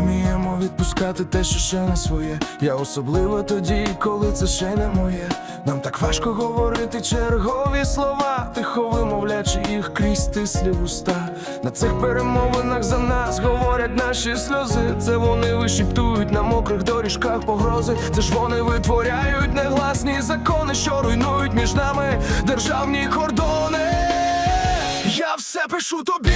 вміємо відпускати те, що ще не своє. Я особливо тоді, коли це ще не моє. Нам так важко говорити чергові слова, тихо вимовлячи їх крізь стислі уста. На цих перемовинах за нас говорять наші сльози. Це вони вишіптують на мокрих доріжках погрози. Це ж вони витворяють негласні закони, що руйнують між нами державні кордони. Я все пишу тобі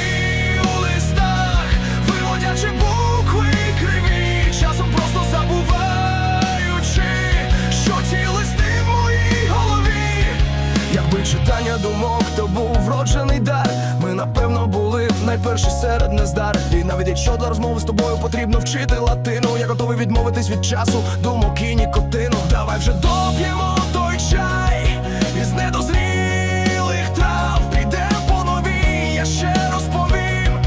читання думок, то був вроджений дар. Ми напевно були найперші серед нездар. І навіть якщо для розмови з тобою потрібно вчити латину, я готовий відмовитись від часу, думок і нікотину. Давай вже доп'ємо той чай із недозрілих трав. Підемо по новій, я ще розповім,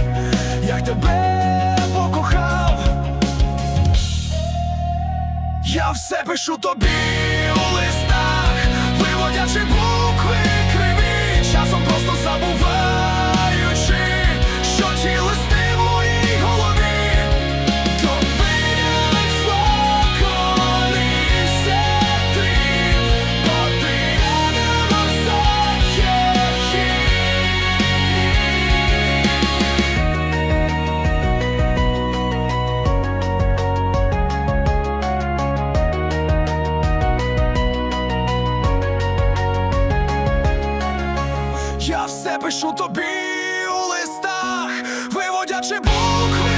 як тебе покохав. Я все пишу тобі все пишу тобі у листах, виводячи букви.